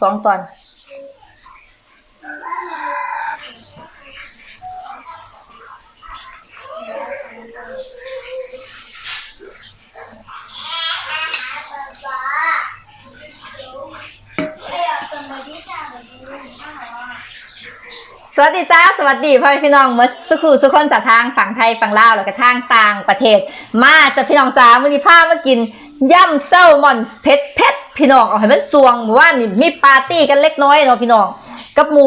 สองตอน สวัสดีจ้าสวัสดีพ่อแม่พี่น้องมื่อสักครู่สุกคนจากทางฝั่งไทยฝั่งลาวแล้วก็ทางต่างประเทศ มาจะพี่น้องจ้ามื้อนี้พามากินย่ำแซลมอนเผ็ดเผ็ดพี่น้องเอาให้มันสวงหมู่ว่านี่มีปาร์ตี้กันเล็กน้อยเนาะพี่น้องกับหมู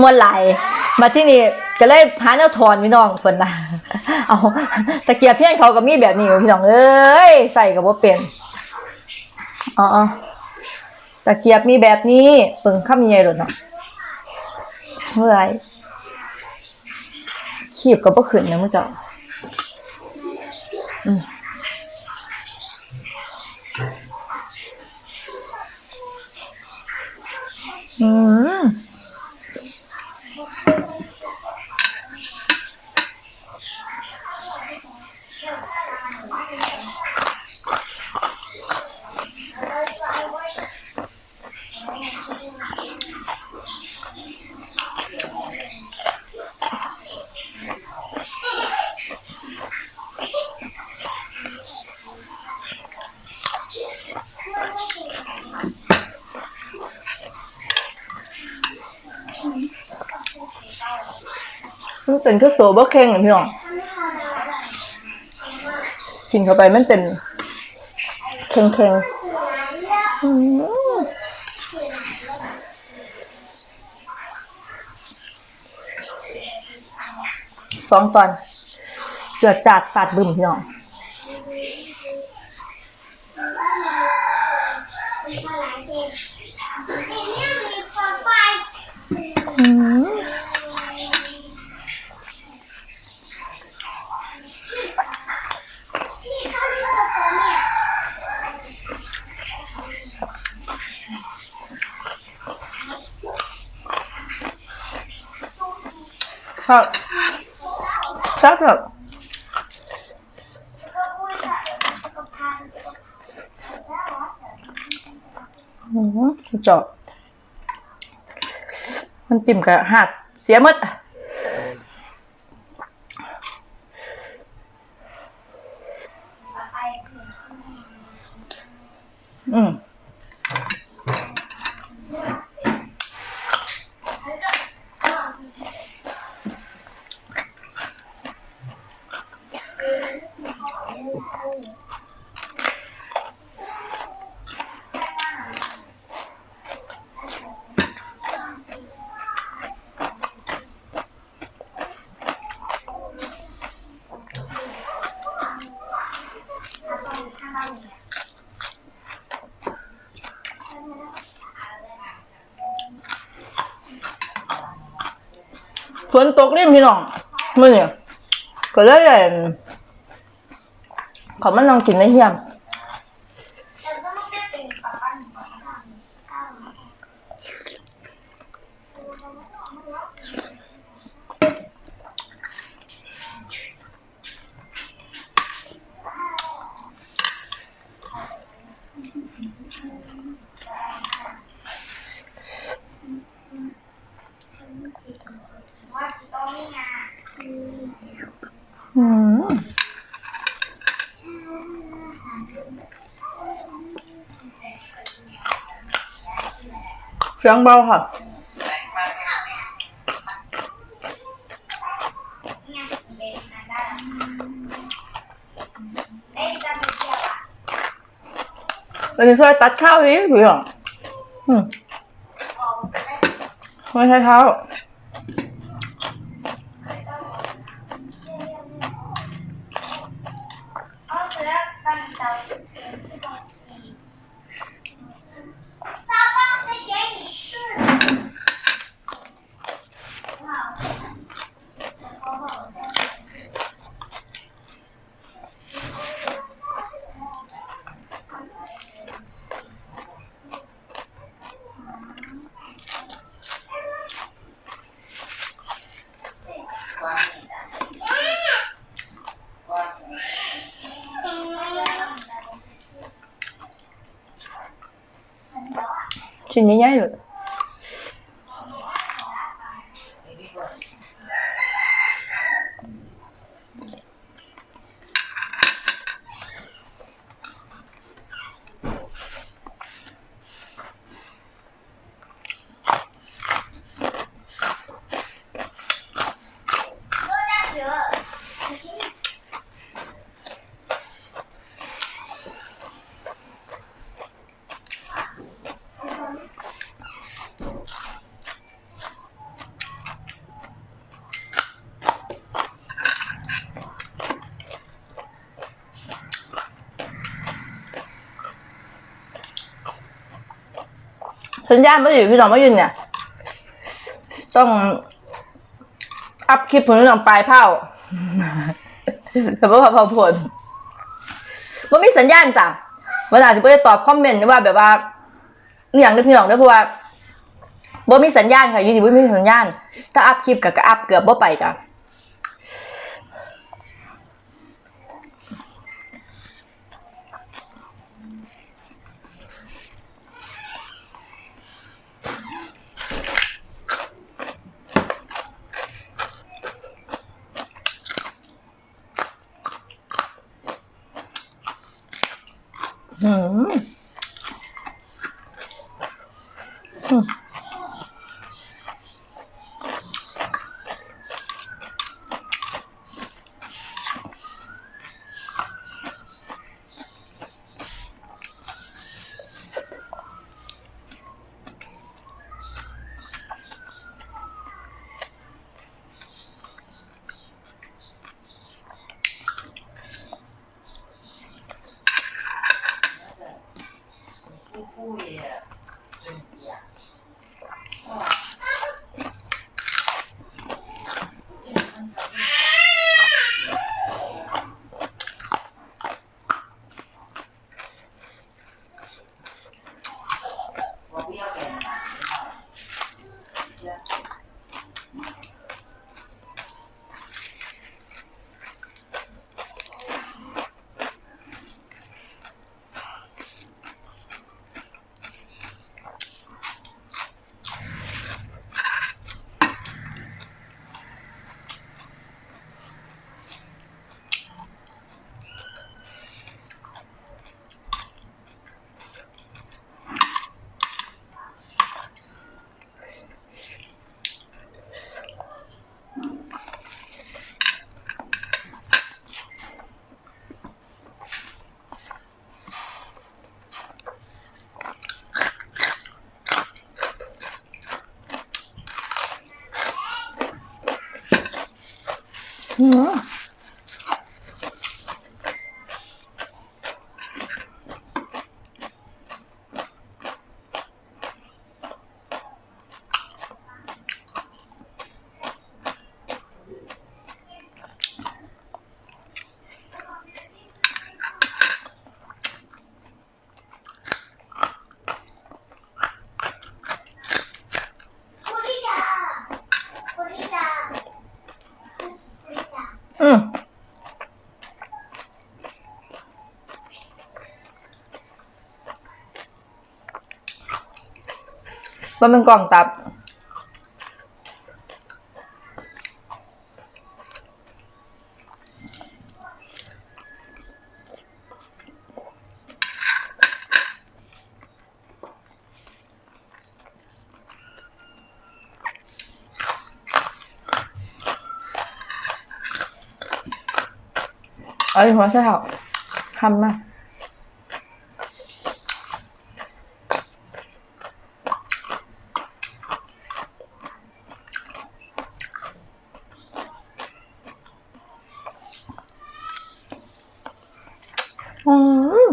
มวนไหลมาที่นี่ก็เลยหาแนวถอนพี่น้องเพิ่นนะเอาตะเกียบเพี้ยนเขาก็มีแบบนี้พี่น้องเอ้ยใส่กับว่าเป็นอ๋อตะเกียบมีแบบนี้เปิงข้ามใหญ่เลยเนาะ เมื่อไรขีบก็บ่ขึ้นนะมึงเจ้าอืม เป็นคือโซเบอร์เค้งอะพี่น้องกินเข้าไปมันเป็นเค็งเค็งสองตอนจวดจาดฟาดบึ้มพี่น้องอื ครับครับแบบอืมจาะมันจิ้มกับหักเสียหมดอืม ฝนตกเล่นพี่น้องมื่อเนี่ยก็เลยเอิ่มเขามันลองกินได้เฮียมอืม เสียงเบาค่ะอันนี้ช่วยตัดข้าวอีกพี่น้องอืมไม่ใช่เท้าเชิ้นใหญ่ๆเลย สัญญาณไม่อยู่พี่น้องไม่ยืนเนี่ย ต้องอัพคลิปผลน้องปลายเผาแต่ว่าเผาผลมันมีสัญญาณจ้ะเวลาจะไปตอบคอมเมนต์ว่าแบบว่าอย่างนี้พี่น้องเด้อเพราะว่าบ่มีสัญญาณค่ะอยูดีบ่มีสัญญาณ ถ้าอัพคลิปกับก็อัพเกือบบ่ไปจ้ะ อื มันเป็นกล่องตับ เอ้ยหัวใช่เหรอทำมาอืม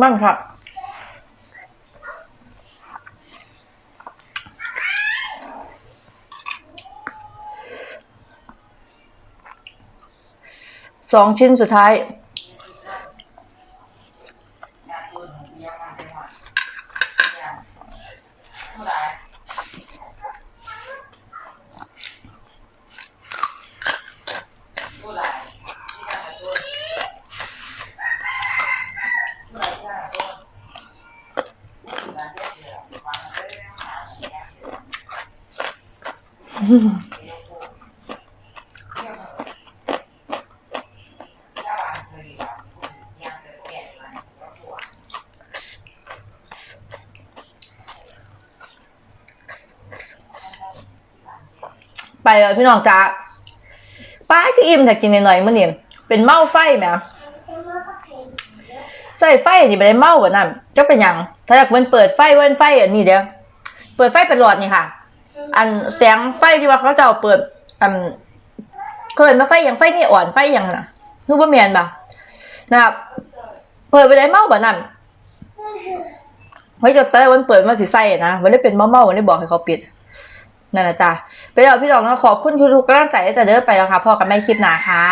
มันค่ะสองชิ้นสุดท้าย ไปเลยพี่น้องจ้าป้าคืออิ่มแต่กินหน่อยๆมื่อนี่เป็นเมาไฟไหมใส่ไฟนี่ไม่ได้เมาแบบนั้นจะเป็นยังถ้าอยากมันเปิดไฟเว้นไฟอันนี้เดียวเปิดไฟเป็นหลอดนี่ค่ะ อันแสงไฟที่ว่าเขาจะเอาเปิด อันเคยมาไฟอย่างไฟนี่อ่อนไฟอย่างน่ะนูบ่เมียนบ่นะครับเปิดไปได้เมาแบบนั้นเฮ้ยจะแต่วันเปิดมาสิใส่นะวันนี้เป็นเมาเมาวันนี้บอกให้เขาปิดนั่นแหละจ้ะไปแล้วพี่ดอกนะขอบคุณทุกๆกำลังใจที่จะเดินไปแล้วค่ะพ่อกับแม่คลิปหนาค่ะ